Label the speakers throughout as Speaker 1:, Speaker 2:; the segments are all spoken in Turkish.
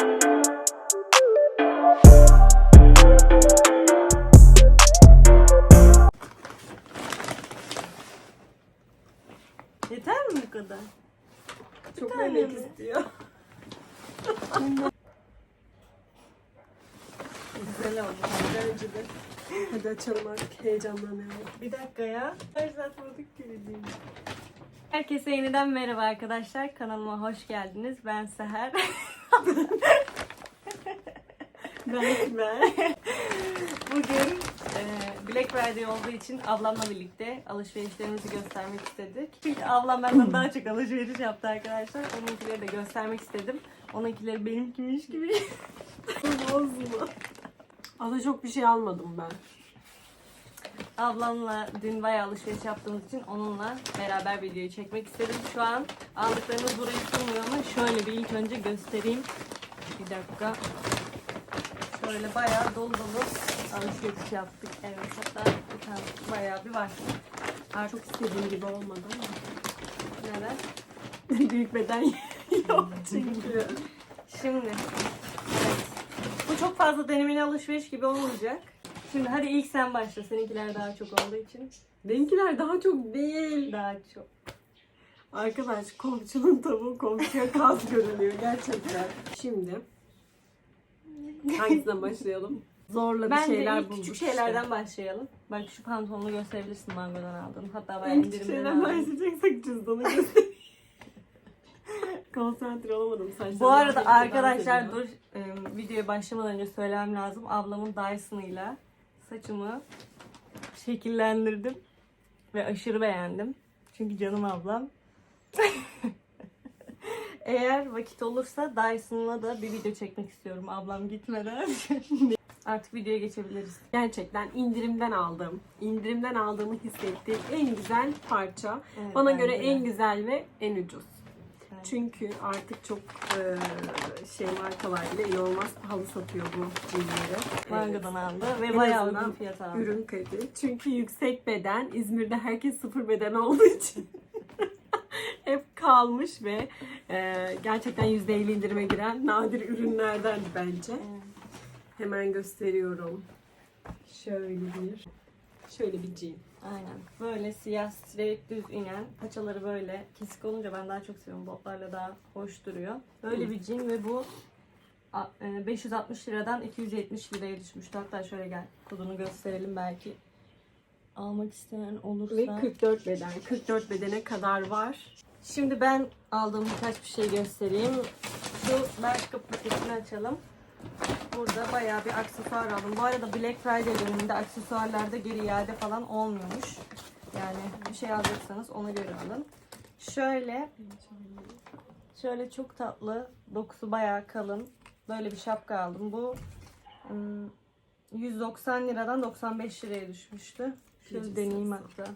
Speaker 1: Yeter mi bu kadar?
Speaker 2: Çok
Speaker 1: tane mi?
Speaker 2: istiyor.
Speaker 1: Güzel oldu.
Speaker 2: De. Hadi açalım artık heyecanlanıyorum.
Speaker 1: Bir dakika ya. Her vurduk gibi değil. Herkese yeniden merhaba arkadaşlar. Kanalıma hoş geldiniz. Ben Seher.
Speaker 2: Ben ben.
Speaker 1: Bugün e, Black Friday olduğu için ablamla birlikte alışverişlerimizi göstermek istedik. Çünkü ablam benden daha çok alışveriş yaptı arkadaşlar. Onunkileri de göstermek istedim. Onunkileri benimkiymiş gibi.
Speaker 2: Bozma. Aslında çok bir şey almadım ben.
Speaker 1: Ablamla dün bayağı alışveriş yaptığımız için onunla beraber videoyu çekmek istedim. Şu an aldıklarımız burayı sığmıyor ama şöyle bir ilk önce göstereyim. Bir dakika. Şöyle bayağı dolu dolu alışveriş yaptık. Evet hatta bir tane bayağı bir var. Artık
Speaker 2: Çok istediğim gibi olmadı ama.
Speaker 1: neler?
Speaker 2: Büyük beden yok çünkü.
Speaker 1: Şimdi evet. Bu çok fazla denemeli alışveriş gibi olmayacak. Şimdi hadi ilk sen başla. Seninkiler daha çok olduğu için
Speaker 2: Benimkiler daha çok değil.
Speaker 1: daha çok.
Speaker 2: Arkadaş komşunun tavuğu komşuya kaz görünüyor gerçekten. Şimdi hangisinden başlayalım? Zorla bir
Speaker 1: Bence
Speaker 2: şeyler
Speaker 1: ilk
Speaker 2: bulduk
Speaker 1: küçük şeylerden başlayalım. Bak şu pantolonu gösterebilirsin mangodan aldığım. Hatta bayağı
Speaker 2: En küçük
Speaker 1: indirimden
Speaker 2: şeyden
Speaker 1: aldım.
Speaker 2: başlayacaksak cüzdanı göster. Konsantre olamadım saçlarım.
Speaker 1: Bu arada arkadaşlar dur e, videoya başlamadan önce söylemem lazım. Ablamın Dyson'ıyla saçımı şekillendirdim ve aşırı beğendim. Çünkü canım ablam. Eğer vakit olursa Dyson'la da bir video çekmek istiyorum ablam gitmeden. Artık videoya geçebiliriz.
Speaker 2: Gerçekten indirimden aldım. İndirimden aldığımı hissettiğim en güzel parça.
Speaker 1: Evet,
Speaker 2: Bana göre
Speaker 1: de.
Speaker 2: en güzel ve en ucuz. Çünkü artık çok e, şey markalar bile inanılmaz pahalı satıyor bu ürünleri.
Speaker 1: Mangodan aldı ve
Speaker 2: En
Speaker 1: bayağı
Speaker 2: azından
Speaker 1: uygun fiyata aldı.
Speaker 2: Ürün kaliteli. Çünkü yüksek beden İzmir'de herkes sıfır beden olduğu için hep kalmış ve e, gerçekten %50 indirime giren nadir ürünlerden bence.
Speaker 1: Evet.
Speaker 2: Hemen gösteriyorum. Şöyle bir şöyle bir jean.
Speaker 1: Aynen. Böyle siyah straight düz inen paçaları böyle kesik olunca ben daha çok seviyorum. Botlarla daha hoş duruyor. Böyle
Speaker 2: Hı.
Speaker 1: bir jean ve bu a- e, 560 liradan 270 liraya düşmüştü. Hatta şöyle gel kodunu gösterelim belki almak isteyen olursa.
Speaker 2: Ve 44 beden. 44 bedene kadar var.
Speaker 1: Şimdi ben aldığım birkaç bir şey göstereyim. Şu Bershka paketini açalım. Burada bayağı bir aksesuar aldım. Bu arada Black Friday döneminde aksesuarlarda geri iade falan olmuyormuş. Yani bir şey alacaksanız ona göre alın. Şöyle, şöyle çok tatlı, dokusu bayağı kalın. Böyle bir şapka aldım. Bu ım, 190 liradan 95 liraya düşmüştü. Şöyle
Speaker 2: Cici
Speaker 1: deneyeyim
Speaker 2: sarısı.
Speaker 1: hatta.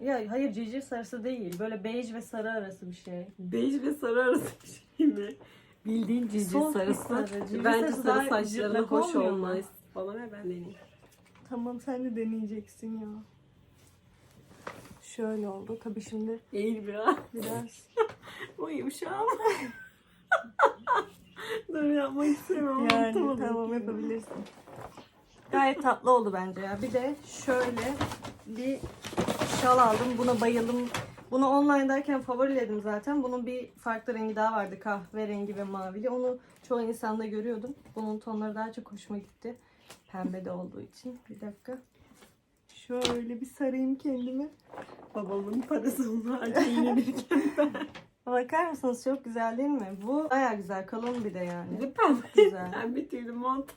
Speaker 1: Ya hayır cici sarısı değil. Böyle bej ve sarı arası bir şey.
Speaker 2: Bej ve sarı arası bir şey mi? Bildiğin cici
Speaker 1: Soft bir
Speaker 2: sarısı.
Speaker 1: sarı. Cici
Speaker 2: Bence
Speaker 1: sarısı
Speaker 2: sarı
Speaker 1: daha
Speaker 2: saçlarına
Speaker 1: cırtlak
Speaker 2: hoş
Speaker 1: olmuyor mu?
Speaker 2: olmaz. Bana ver ben deneyeyim.
Speaker 1: Tamam sen de deneyeceksin ya. Şöyle oldu. Tabii şimdi
Speaker 2: Eğil biraz.
Speaker 1: biraz
Speaker 2: O yumuşağım. Dur yapmak istemiyorum.
Speaker 1: yani
Speaker 2: Unutamadım.
Speaker 1: tamam yapabilirsin. Gayet tatlı oldu bence ya. Bir de şöyle bir şal aldım. Buna bayıldım. Bunu online'dayken favoriledim zaten. Bunun bir farklı rengi daha vardı. Kahverengi ve mavili. Onu çoğu insanda görüyordum. Bunun tonları daha çok hoşuma gitti. Pembe de olduğu için. Bir dakika. Şöyle bir sarayım kendimi.
Speaker 2: Babamın parası giyinirken ben.
Speaker 1: Bakar mısınız? Çok güzel değil mi? Bu baya güzel. Kalın bir de yani.
Speaker 2: Pembe.
Speaker 1: Güzel.
Speaker 2: Ben bir türlü mont.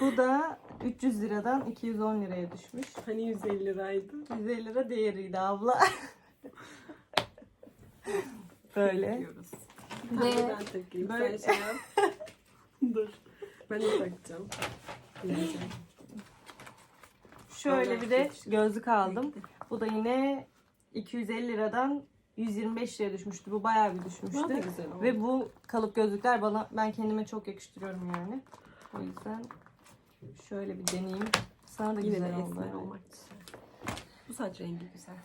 Speaker 1: Bu da 300 liradan 210 liraya düşmüş.
Speaker 2: Hani 150 liraydı.
Speaker 1: 150 lira değeriydi abla. Böyle.
Speaker 2: Diyoruz.
Speaker 1: Ve
Speaker 2: ben takayım.
Speaker 1: böyle-
Speaker 2: Sen şey yap. Dur. Ben de takacağım.
Speaker 1: Şöyle bir de gözlük aldım. Bu da yine 250 liradan 125 liraya düşmüştü. Bu bayağı bir düşmüştü. Ve bu kalıp gözlükler bana ben kendime çok yakıştırıyorum yani. O yüzden şöyle bir deneyeyim. Sana da güzel oldu.
Speaker 2: esmer
Speaker 1: evet.
Speaker 2: olmak güzel. Bu saç rengi güzel.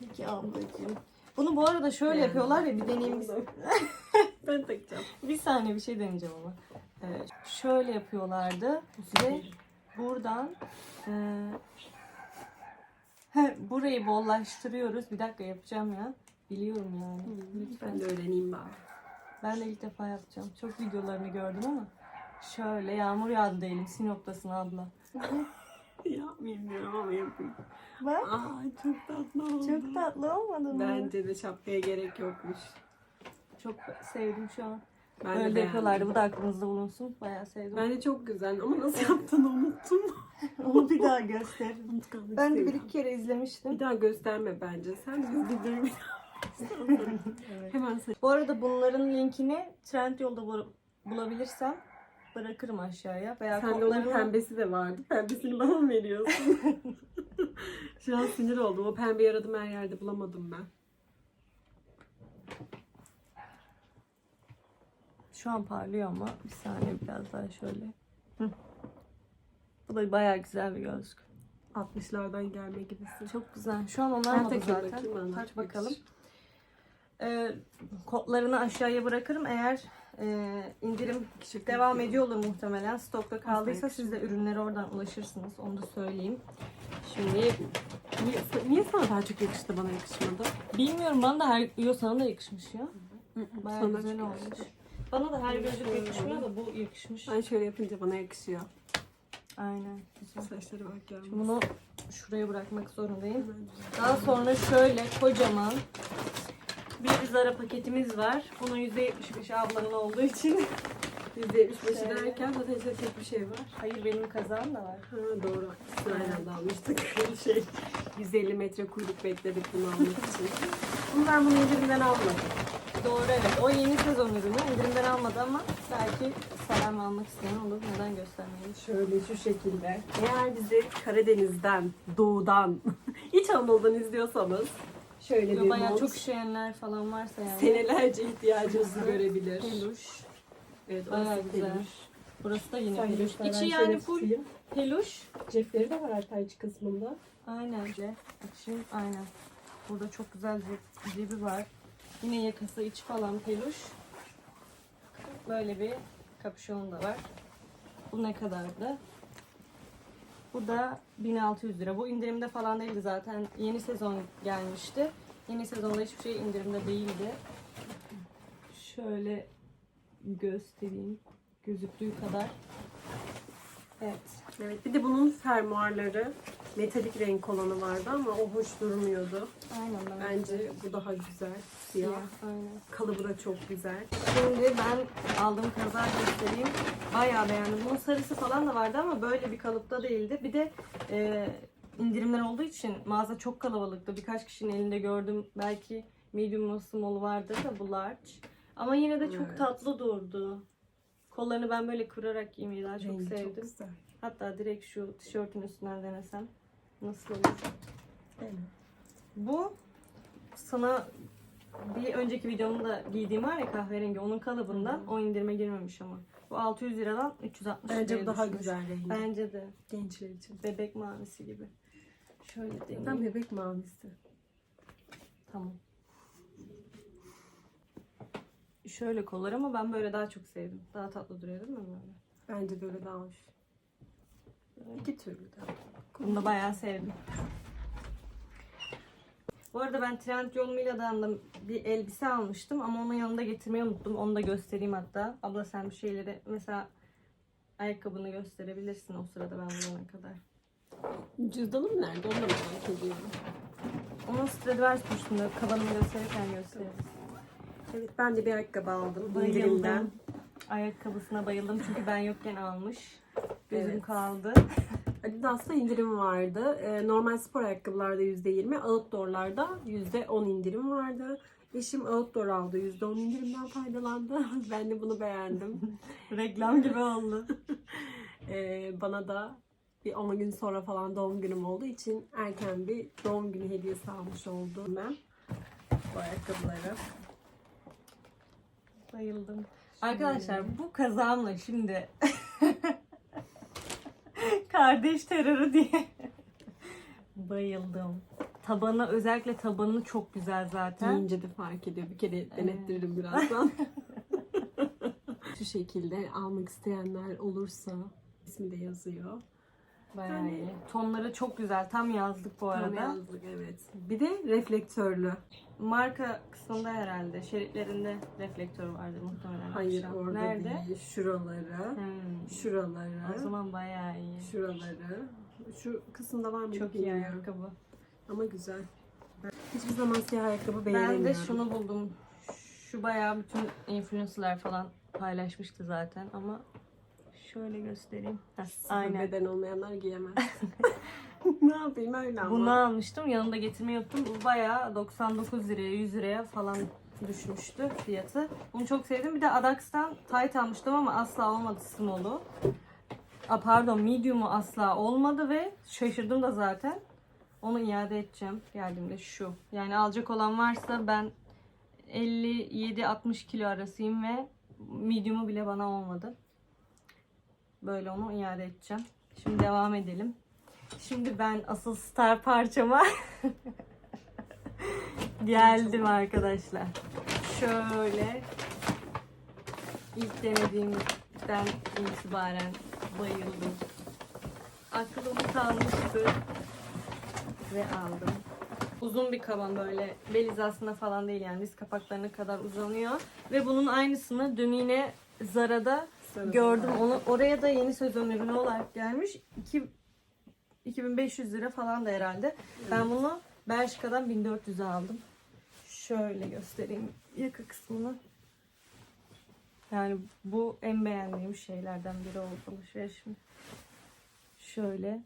Speaker 1: Peki ablacığım. Bunu bu arada şöyle
Speaker 2: Yani.
Speaker 1: yapıyorlar ya bir deneyeyim.
Speaker 2: Ben takacağım.
Speaker 1: Bir saniye bir şey deneyeceğim ama. Evet, şöyle yapıyorlardı ve buradan e, burayı bollaştırıyoruz. Bir dakika yapacağım ya. Biliyorum yani.
Speaker 2: Ben de öğreneyim bari.
Speaker 1: Ben de ilk defa yapacağım. Çok videolarını gördüm ama şöyle yağmur yağdı diyelim Sinop'tasın abla.
Speaker 2: Ya bilmiyorum ama yapayım.
Speaker 1: Bak
Speaker 2: Aa çok tatlı oldu.
Speaker 1: çok tatlı olmadı mı?
Speaker 2: Bence de şapkaya gerek yokmuş.
Speaker 1: Çok sevdim şu an.
Speaker 2: Ben
Speaker 1: Öyle
Speaker 2: de
Speaker 1: de
Speaker 2: beğendim.
Speaker 1: yapıyorlardı. Bu da aklınızda bulunsun. Bayağı sevdim.
Speaker 2: Bence çok güzel ama nasıl yaptığını unuttum.
Speaker 1: Onu bir daha göster.
Speaker 2: Unutkanlık
Speaker 1: Ben de bir
Speaker 2: seviyorum.
Speaker 1: iki kere izlemiştim.
Speaker 2: Bir daha gösterme bence. Sen biz
Speaker 1: Evet.
Speaker 2: Hemen say-
Speaker 1: Bu arada bunların linkini Trendyol'da bul- bulabilirsem bırakırım aşağıya. Veya
Speaker 2: Sende onun
Speaker 1: kodlarını
Speaker 2: pembesi de vardı. Pembesini bana mı veriyorsun? Şu an sinir oldum. O pembeyi aradım her yerde bulamadım ben.
Speaker 1: şu an parlıyor ama bir saniye biraz daha şöyle. Hı. Bu da bayağı güzel bir gözlük.
Speaker 2: 60'lardan gelme gibisin.
Speaker 1: Çok güzel. Şu an
Speaker 2: Ben
Speaker 1: onlar moda
Speaker 2: takayım
Speaker 1: zaten.
Speaker 2: bakayım, bana
Speaker 1: Tak
Speaker 2: çok
Speaker 1: bakalım.
Speaker 2: yakışır.
Speaker 1: Ee, kodlarını aşağıya bırakırım. Eğer e, indirim devam
Speaker 2: ederim.
Speaker 1: ediyor olur muhtemelen. Stokta kaldıysa siz de ürünlere oradan ulaşırsınız. Onu da söyleyeyim.
Speaker 2: Şimdi niye, niye sana daha çok yakıştı bana yakışmadı?
Speaker 1: Bilmiyorum bana da her yo sana da yakışmış ya. Bayağı
Speaker 2: Sana
Speaker 1: güzel
Speaker 2: çok
Speaker 1: olmuş.
Speaker 2: yakıştı.
Speaker 1: Bana da her gözlük yakışmıyor da bu yakışmış.
Speaker 2: Ben şöyle yapınca bana yakışıyor.
Speaker 1: Aynen. Güzel.
Speaker 2: Saçları bak ya.
Speaker 1: Bunu şuraya bırakmak zorundayım. Daha sonra şöyle kocaman bir Zara paketimiz var. Bunun %75 ablanın olduğu için.
Speaker 2: %75'i
Speaker 1: Şöyle.
Speaker 2: derken zaten içinde tek bir şey var.
Speaker 1: Hayır benim kazağım da var.
Speaker 2: Ha doğru. Aynı anda almıştık. şey 150 metre kuyruk bekledik bunu almak için. Ben bunu indirimden almadım.
Speaker 1: Doğru evet. O yeni sezon ürünü. İndirimden almadı ama belki selam almak isteyen olur. Neden göstermeyelim?
Speaker 2: Şöyle şu şekilde. Eğer bizi Karadeniz'den, Doğu'dan, İç Anadolu'dan izliyorsanız şöyle bir
Speaker 1: Bayağı
Speaker 2: mont
Speaker 1: çok üşüyenler falan varsa yani.
Speaker 2: senelerce ihtiyacınızı görebilir.
Speaker 1: Peluş.
Speaker 2: Evet,
Speaker 1: Bayağı
Speaker 2: orası
Speaker 1: güzel.
Speaker 2: peluş.
Speaker 1: Burası da yine
Speaker 2: Sen
Speaker 1: peluş.
Speaker 2: göster, ben
Speaker 1: İçi
Speaker 2: şöyle
Speaker 1: yani full
Speaker 2: tutayım.
Speaker 1: peluş.
Speaker 2: Cepleri de var iç kısmında.
Speaker 1: Aynen de. İçin aynen. Burada çok güzel bir cebi var. Yine yakası iç falan peluş. Böyle bir kapüşon da var. Bu ne kadardı? Bu da 1600 lira. Bu indirimde falan değildi zaten. Yeni sezon gelmişti. Yeni sezonda hiçbir şey indirimde değildi. Şöyle göstereyim. Gözüktüğü kadar. Evet.
Speaker 2: Evet, bir de bunun fermuarları metalik renk olanı vardı ama o hoş durmuyordu.
Speaker 1: Aynen ben.
Speaker 2: Bence bu daha güzel. Siyah.
Speaker 1: Siyah. Aynen.
Speaker 2: Kalıbı da çok güzel.
Speaker 1: Şimdi ben aldığım kazağı göstereyim. Bayağı beğendim. Bunun sarısı falan da vardı ama böyle bir kalıpta değildi. Bir de e, indirimler olduğu için mağaza çok kalabalıktı. Birkaç kişinin elinde gördüm. Belki medium small vardır da bu large. Ama yine de çok
Speaker 2: Evet.
Speaker 1: tatlı durdu. Kollarını ben böyle kırarak giymeyi daha çok
Speaker 2: Rengi
Speaker 1: sevdim.
Speaker 2: Güzel.
Speaker 1: Hatta direkt şu tişörtün üstünden denesem nasıl olur?
Speaker 2: Evet.
Speaker 1: Bu sana bir önceki videomda giydiğim var ya kahverengi onun kalıbından o indirime girmemiş ama. Bu 600 liradan 360
Speaker 2: Bence bu daha
Speaker 1: düşmüş.
Speaker 2: güzel rengi.
Speaker 1: Bence de
Speaker 2: Gençler için.
Speaker 1: bebek mavisi gibi. Şöyle deneyeyim.
Speaker 2: Tam bebek mavisi.
Speaker 1: Tamam. Şöyle kollar ama ben böyle daha çok sevdim. Daha tatlı duruyor değil mi böyle?
Speaker 2: Bence böyle daha hoş. İki türlü de.
Speaker 1: Bunu da bayağı sevdim. Bu arada ben Trendyol Mila'dan da bir elbise almıştım ama onun yanında getirmeyi unuttum. Onu da göstereyim hatta. Abla sen bir şeyleri mesela ayakkabını gösterebilirsin o sırada ben bulana kadar.
Speaker 2: Cüzdanım nerede? Onu da merak ediyorum.
Speaker 1: Onun Stradivarius üstünde kabanımı gösterirken gösteririz.
Speaker 2: Evet ben de bir ayakkabı aldım.
Speaker 1: Bayıldım.
Speaker 2: indirimden.
Speaker 1: Ayakkabısına bayıldım çünkü ben yokken almış. Gözüm
Speaker 2: Evet.
Speaker 1: kaldı.
Speaker 2: Adidas'ta indirim vardı. Ee, normal spor ayakkabılarda %20, outdoor'larda %10 indirim vardı. Eşim outdoor aldı. %10 indirimden faydalandı. ben de bunu beğendim.
Speaker 1: Reklam gibi oldu.
Speaker 2: Ee, bana da bir 10 gün sonra falan doğum günüm olduğu için erken bir doğum günü hediyesi almış oldum ben. Bu ayakkabıları.
Speaker 1: Bayıldım. Arkadaşlar bu kazağımla şimdi kardeş terörü diye bayıldım. Tabanı özellikle tabanı çok güzel zaten.
Speaker 2: Giyince de fark ediyor. Bir kere denettiririm birazdan. Şu şekilde almak isteyenler olursa ismi de yazıyor.
Speaker 1: Bayağı
Speaker 2: Yani-
Speaker 1: iyi. Tonları çok güzel. Tam yazlık bu
Speaker 2: Tam
Speaker 1: arada.
Speaker 2: yazlık evet. Bir de reflektörlü.
Speaker 1: Marka kısmında herhalde. Şeritlerinde reflektör vardı muhtemelen.
Speaker 2: Hayır
Speaker 1: Akşam.
Speaker 2: orada
Speaker 1: Nerede?
Speaker 2: değil. Şuraları.
Speaker 1: Hmm.
Speaker 2: Şuraları.
Speaker 1: O zaman bayağı iyi.
Speaker 2: Şuraları. Şu kısımda var mı?
Speaker 1: Çok iyi
Speaker 2: bilmiyorum.
Speaker 1: ayakkabı.
Speaker 2: Ama güzel. Ben hiçbir zaman siyah ayakkabı
Speaker 1: Ben
Speaker 2: beğenemiyorum.
Speaker 1: de şunu buldum. Şu bayağı bütün influencerlar falan paylaşmıştı zaten ama şöyle göstereyim. Heh, aynen.
Speaker 2: beden olmayanlar giyemez. ne yapayım öyle ama.
Speaker 1: Bunu almıştım. Yanında getirmeyi unuttum. Bu bayağı 99 liraya 100 liraya falan düşmüştü fiyatı. Bunu çok sevdim. Bir de Adax'tan tight almıştım ama asla olmadı small'u. A, pardon medium'u asla olmadı ve şaşırdım da zaten. Onu iade edeceğim geldiğimde şu. Yani alacak olan varsa ben 57-60 kilo arasıyım ve medium'u bile bana olmadı. Böyle onu iade edeceğim. Şimdi devam edelim. Şimdi ben asıl star parçama geldim arkadaşlar. Şöyle ilk denediğimden itibaren bayıldım. Aklım kalmıştı ve aldım. Uzun bir kaban böyle bel hizasında falan değil yani diz kapaklarına kadar uzanıyor. Ve bunun aynısını dün yine Zara'da Gördüm. Onu oraya da yeni sezon ürünü olarak gelmiş. 2 2500 lira falan da herhalde. Ben bunu Bershka'dan 1400'e aldım. Şöyle göstereyim yaka kısmını. Yani bu en beğendiğim şeylerden biri oldu alışverişim. Şöyle.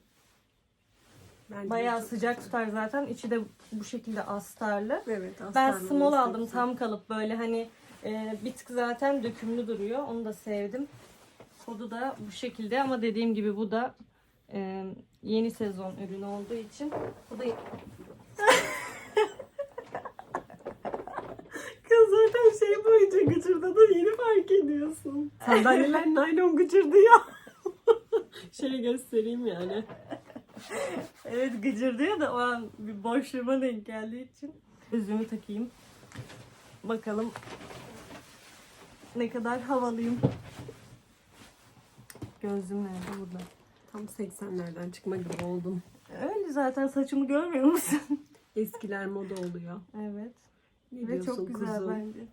Speaker 2: Bence
Speaker 1: Bayağı sıcak
Speaker 2: güzel.
Speaker 1: tutar zaten. İçi de bu şekilde astarlı.
Speaker 2: Evet.
Speaker 1: Ben
Speaker 2: astarlı
Speaker 1: small
Speaker 2: olması
Speaker 1: aldım tam kalıp böyle hani e, bir tık zaten dökümlü duruyor. Onu da sevdim. Kodu da bu şekilde ama dediğim gibi bu da e, yeni sezon ürünü olduğu için bu da
Speaker 2: Kız zaten şey boyunca gıcırdadı yeni fark ediyorsun. Sandalyeler naylon gıcırdıyor. Şöyle göstereyim yani.
Speaker 1: evet gıcırdıyor da o an bir boşluğuma denk geldiği için gözümü takayım. Bakalım ne kadar havalıyım. Gözlüğüm nerede burada?
Speaker 2: Tam 80'lerden çıkma gibi oldum.
Speaker 1: Öyle zaten saçımı görmüyor musun?
Speaker 2: Eskiler moda oluyor.
Speaker 1: evet.
Speaker 2: Ne
Speaker 1: Ve
Speaker 2: diyorsun
Speaker 1: çok güzel
Speaker 2: kuzum?
Speaker 1: bence.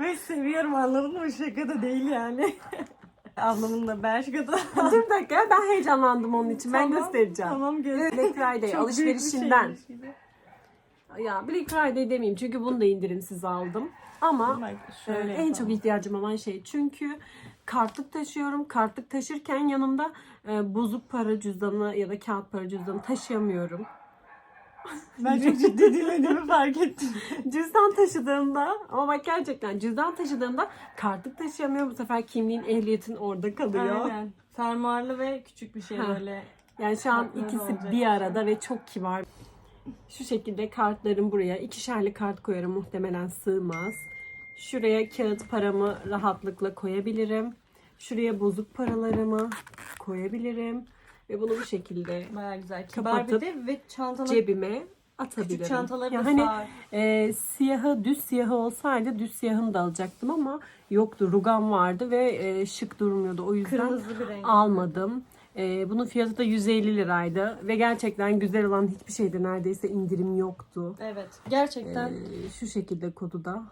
Speaker 1: Ve seviyorum anladın mı? Şaka da değil yani. Ablamın da Bershka'da.
Speaker 2: Dur bir dakika ben heyecanlandım onun için. Ben
Speaker 1: Tamam,
Speaker 2: göstereceğim.
Speaker 1: Tamam göster.
Speaker 2: Black Friday
Speaker 1: Çok büyük bir
Speaker 2: alışverişinden.
Speaker 1: şeymiş gibi.
Speaker 2: Ya Black Friday demeyeyim çünkü bunu da indirimsiz aldım. Ama e,
Speaker 1: şöyle
Speaker 2: en çok ihtiyacım olan şey çünkü kartlık taşıyorum. Kartlık taşırken yanımda e, bozuk para cüzdanı ya da kağıt para cüzdanı taşıyamıyorum.
Speaker 1: Ben çok ciddi dinlediğimi fark ettim.
Speaker 2: cüzdan taşıdığımda ama bak gerçekten cüzdan taşıdığımda kartlık taşıyamıyorum. Bu sefer kimliğin ehliyetin orada kalıyor.
Speaker 1: Aynen. Fermuarlı ve küçük bir şey
Speaker 2: Ha.
Speaker 1: böyle.
Speaker 2: Yani şu an ikisi bir
Speaker 1: bir
Speaker 2: arada ve çok kibar. Şu şekilde kartlarım buraya. ikişerli kart koyarım muhtemelen sığmaz. Şuraya kağıt paramı rahatlıkla koyabilirim. Şuraya bozuk paralarımı koyabilirim. Ve bunu bu şekilde
Speaker 1: Baya güzel. Kibar
Speaker 2: Kapatıp
Speaker 1: de ve çantalı
Speaker 2: cebime atabilirim.
Speaker 1: küçük çantaları da
Speaker 2: yani
Speaker 1: sağ.
Speaker 2: e, siyahı düz siyahı olsaydı düz siyahını da alacaktım ama yoktu. Rugan vardı ve e, şık durmuyordu. O yüzden
Speaker 1: Kırmızı bir renk.
Speaker 2: almadım. Ee, bunun fiyatı da 150 liraydı ve gerçekten güzel olan hiçbir şeyde neredeyse indirim yoktu.
Speaker 1: Evet. Gerçekten
Speaker 2: Ee, şu şekilde kodu da.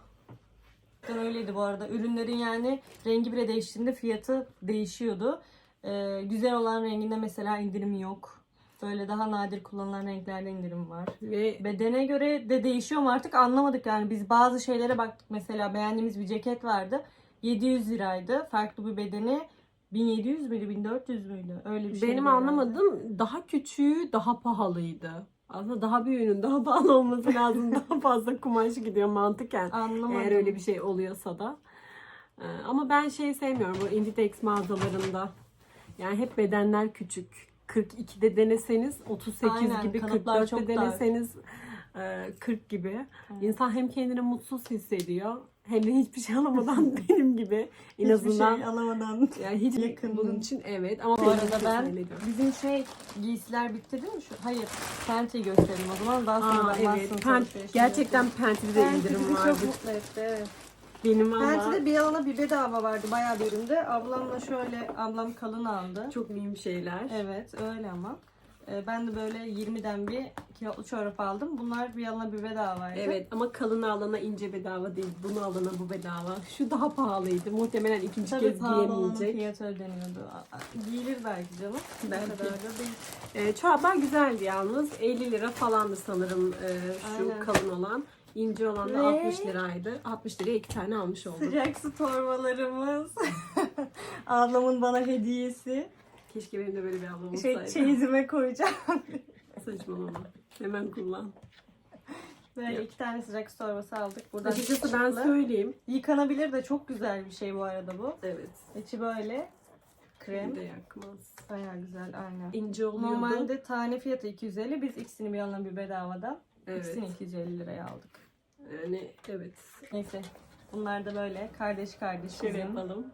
Speaker 1: Gerçekten öyleydi bu arada. Ürünlerin yani rengi bile değiştiğinde fiyatı değişiyordu. Ee, güzel olan renginde mesela indirim yok. Böyle daha nadir kullanılan renklerde indirim var.
Speaker 2: Ve
Speaker 1: Bedene göre de değişiyor mu artık anlamadık yani. Biz bazı şeylere baktık mesela beğendiğimiz bir ceket vardı. 700 liraydı. Farklı bir bedeni 1700 müydü 1400 müydü? Öyle bir şey.
Speaker 2: benim anlamadığım daha küçüğü daha pahalıydı. Aslında daha büyüğünün daha pahalı olması lazım. daha fazla kumaş gidiyor mantıken.
Speaker 1: Anlamadım.
Speaker 2: Eğer öyle bir şey oluyorsa da. Ee, ama ben şey sevmiyorum bu Inditex mağazalarında. Yani hep bedenler küçük. 42'de deneseniz 38
Speaker 1: Aynen,
Speaker 2: gibi
Speaker 1: kalıplar
Speaker 2: 44'te
Speaker 1: çok dar.
Speaker 2: deneseniz e, 40 gibi.
Speaker 1: Evet.
Speaker 2: İnsan hem kendini mutsuz hissediyor hem de hiçbir şey alamadan benim gibi en azından
Speaker 1: Hiçbir şey alamadan.
Speaker 2: yani hiç
Speaker 1: yakın.
Speaker 2: bunun için evet ama
Speaker 1: Bu arada ben bizim şey giysiler bitti değil mi? Şu, hayır. Pente'yi gösterelim o zaman. Daha sonra
Speaker 2: Aa,
Speaker 1: ben
Speaker 2: evet.
Speaker 1: Alışverişini
Speaker 2: gerçekten. Penti'de de
Speaker 1: Pente
Speaker 2: indirim
Speaker 1: bizi
Speaker 2: vardı.
Speaker 1: çok mutlu etti. Evet.
Speaker 2: Benim ama
Speaker 1: Pente'de bir alana bir bedava vardı bayağı bir üründe. Ablamla şöyle ablam kalın aldı.
Speaker 2: çok mühim şeyler.
Speaker 1: Evet öyle ama. Ee, Ben de böyle 20'den bir kilotlu çorap aldım. Bunlar bir alana bir bedavaydı.
Speaker 2: Evet ama kalın alana ince bedava değil. Bunu alana bu bedava. Şu daha pahalıydı. Muhtemelen ikinci
Speaker 1: Tabii
Speaker 2: kez giyemeyecek.
Speaker 1: fiyatı ödeniyordu. Giyilir belki canım.
Speaker 2: Belki.
Speaker 1: O kadar da değil.
Speaker 2: Ee, çoraplar güzeldi yalnız. 50 lira falandı sanırım e, şu
Speaker 1: Aynen.
Speaker 2: kalın olan. İnce olan da
Speaker 1: Ve-
Speaker 2: 60 liraydı. 60 liraya iki tane almış oldum.
Speaker 1: Sıcak su torbalarımız. Ablamın bana hediyesi.
Speaker 2: Keşke benim de böyle bir ablam
Speaker 1: Şey,
Speaker 2: olsaydı.
Speaker 1: çeyizime koyacağım.
Speaker 2: Saçmalama. Hemen kullan.
Speaker 1: Böyle
Speaker 2: Yok.
Speaker 1: iki tane sıcak su torbası aldık. Buradan
Speaker 2: Açıkçası ben söyleyeyim.
Speaker 1: Yıkanabilir de çok güzel bir şey bu arada bu.
Speaker 2: Evet.
Speaker 1: İçi böyle krem.
Speaker 2: Bir de yakmaz.
Speaker 1: Bayağı güzel aynen.
Speaker 2: İnce oluyordu.
Speaker 1: Normalde tane fiyatı 250. Biz ikisini bir alana bir bedavadan.
Speaker 2: evet.
Speaker 1: İkisini 250 liraya aldık.
Speaker 2: Yani evet.
Speaker 1: Neyse. Bunlar da böyle kardeş kardeş
Speaker 2: Şöyle yapalım.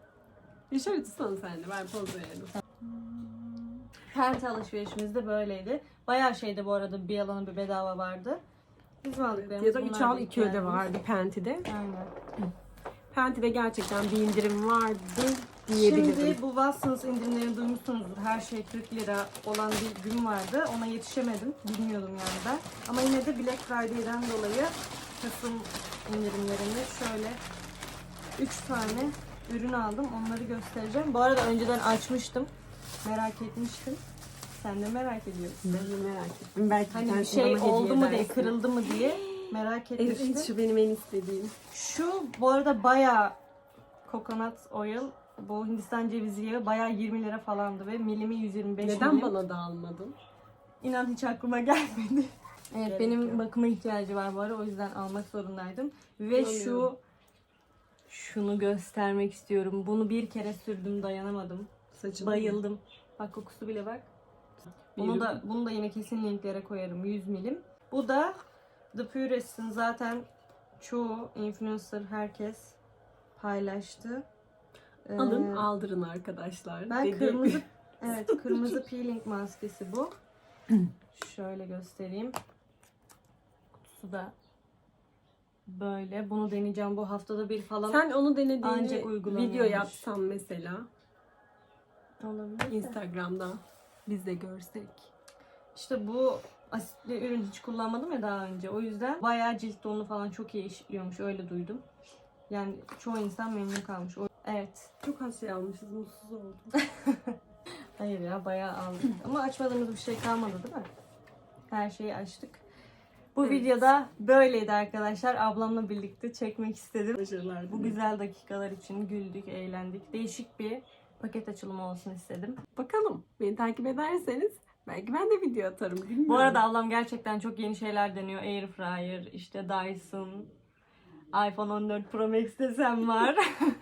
Speaker 2: Bir şöyle tutsana sen de. Ben poz verelim.
Speaker 1: Pente alışverişimiz de böyleydi. Bayağı şeyde bu arada bir alana bir bedava vardı. Bizim aldıklarımız
Speaker 2: Ya da 3
Speaker 1: bunlar
Speaker 2: al
Speaker 1: da
Speaker 2: 2 öde vardı Penti'de.
Speaker 1: Aynen.
Speaker 2: Penti'de gerçekten bir indirim vardı diyebilirim.
Speaker 1: Şimdi bu Watsons indirimlerini duymuşsunuzdur. Her şey 40 lira olan bir gün vardı. Ona yetişemedim. Bilmiyordum yani ben. Ama yine de Black Friday'den dolayı Kasım indirimlerinde şöyle 3 tane ürün aldım. Onları göstereceğim. Bu arada önceden açmıştım. Merak etmiştim. Sen de merak ediyorsun.
Speaker 2: Ben de merak ettim. Belki
Speaker 1: Hani bir şey oldu mu diye, kırıldı mı diye merak
Speaker 2: Evet,
Speaker 1: etmiştim.
Speaker 2: şu benim en istediğim.
Speaker 1: Şu bu arada bayağı coconut oil bu Hindistan cevizi yağı bayağı 20 lira falandı ve milimi 125
Speaker 2: Neden
Speaker 1: milim.
Speaker 2: bana da almadın?
Speaker 1: İnan hiç aklıma gelmedi. Evet
Speaker 2: Gerek
Speaker 1: benim
Speaker 2: yok.
Speaker 1: bakıma ihtiyacı var bu ara o yüzden almak zorundaydım. Ve şu
Speaker 2: Anlıyorum.
Speaker 1: şunu göstermek istiyorum. Bunu bir kere sürdüm dayanamadım.
Speaker 2: Saçım
Speaker 1: Bayıldım. Bak kokusu bile bak. Bunu da bunu da yine kesin linklere koyarım 100 milim. Bu da The Purist'in zaten çoğu influencer herkes paylaştı. Ee,
Speaker 2: Alın aldırın arkadaşlar.
Speaker 1: Ben
Speaker 2: dedi.
Speaker 1: kırmızı evet kırmızı peeling maskesi bu. Şöyle göstereyim. Kutusu da böyle. Bunu deneyeceğim bu haftada bir falan.
Speaker 2: Sen onu denediğini
Speaker 1: Ancak
Speaker 2: video yapsan mesela
Speaker 1: olabilir.
Speaker 2: Instagram'da biz de görsek.
Speaker 1: İşte bu asitli ürün hiç kullanmadım ya daha önce. O yüzden bayağı cilt tonu falan çok iyi işliyormuş. Öyle duydum. Yani çoğu insan memnun kalmış. O- Evet.
Speaker 2: Çok az şey almışız mutsuz oldum.
Speaker 1: Hayır ya bayağı aldık. Ama açmadığımız bir şey kalmadı değil mi? Her şeyi açtık. Bu
Speaker 2: Evet.
Speaker 1: videoda böyleydi arkadaşlar. Ablamla birlikte çekmek istedim.
Speaker 2: Başarılar
Speaker 1: Bu
Speaker 2: dilerim.
Speaker 1: güzel dakikalar için güldük, eğlendik. Değişik bir paket açılımı olsun istedim.
Speaker 2: Bakalım beni takip ederseniz belki ben de video atarım bilmiyorum.
Speaker 1: Bu arada ablam gerçekten çok yeni şeyler deniyor. Air fryer, işte Dyson, iPhone 14 Pro Max desem var.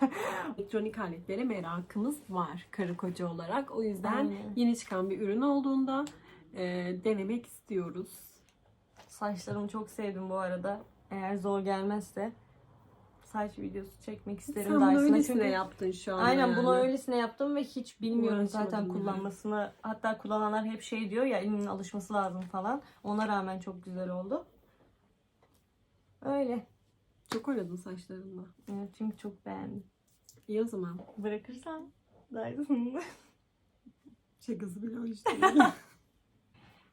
Speaker 2: elektronik aletlere merakımız var karı koca olarak. O yüzden
Speaker 1: Aynen.
Speaker 2: yeni çıkan bir ürün olduğunda e, denemek istiyoruz.
Speaker 1: Saçlarımı çok sevdim bu arada. Eğer zor gelmezse saç videosu çekmek isterim
Speaker 2: Sen bunu öylesine
Speaker 1: Çünkü
Speaker 2: yaptın şu an.
Speaker 1: Aynen bunu öylesine yaptım ve hiç bilmiyorum
Speaker 2: Uğraşmadım
Speaker 1: zaten
Speaker 2: yani.
Speaker 1: kullanmasını. Hatta kullananlar hep şey diyor ya elinin alışması lazım falan. Ona rağmen çok güzel oldu. Öyle.
Speaker 2: Çok oynadın saçlarınla.
Speaker 1: Evet, çünkü çok beğendim.
Speaker 2: İyi o zaman.
Speaker 1: Bırakırsam Dyson'ı.
Speaker 2: Şakası bile o işte.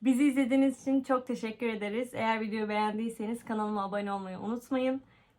Speaker 1: Bizi izlediğiniz için çok teşekkür ederiz. Eğer videoyu beğendiyseniz kanalıma abone olmayı unutmayın.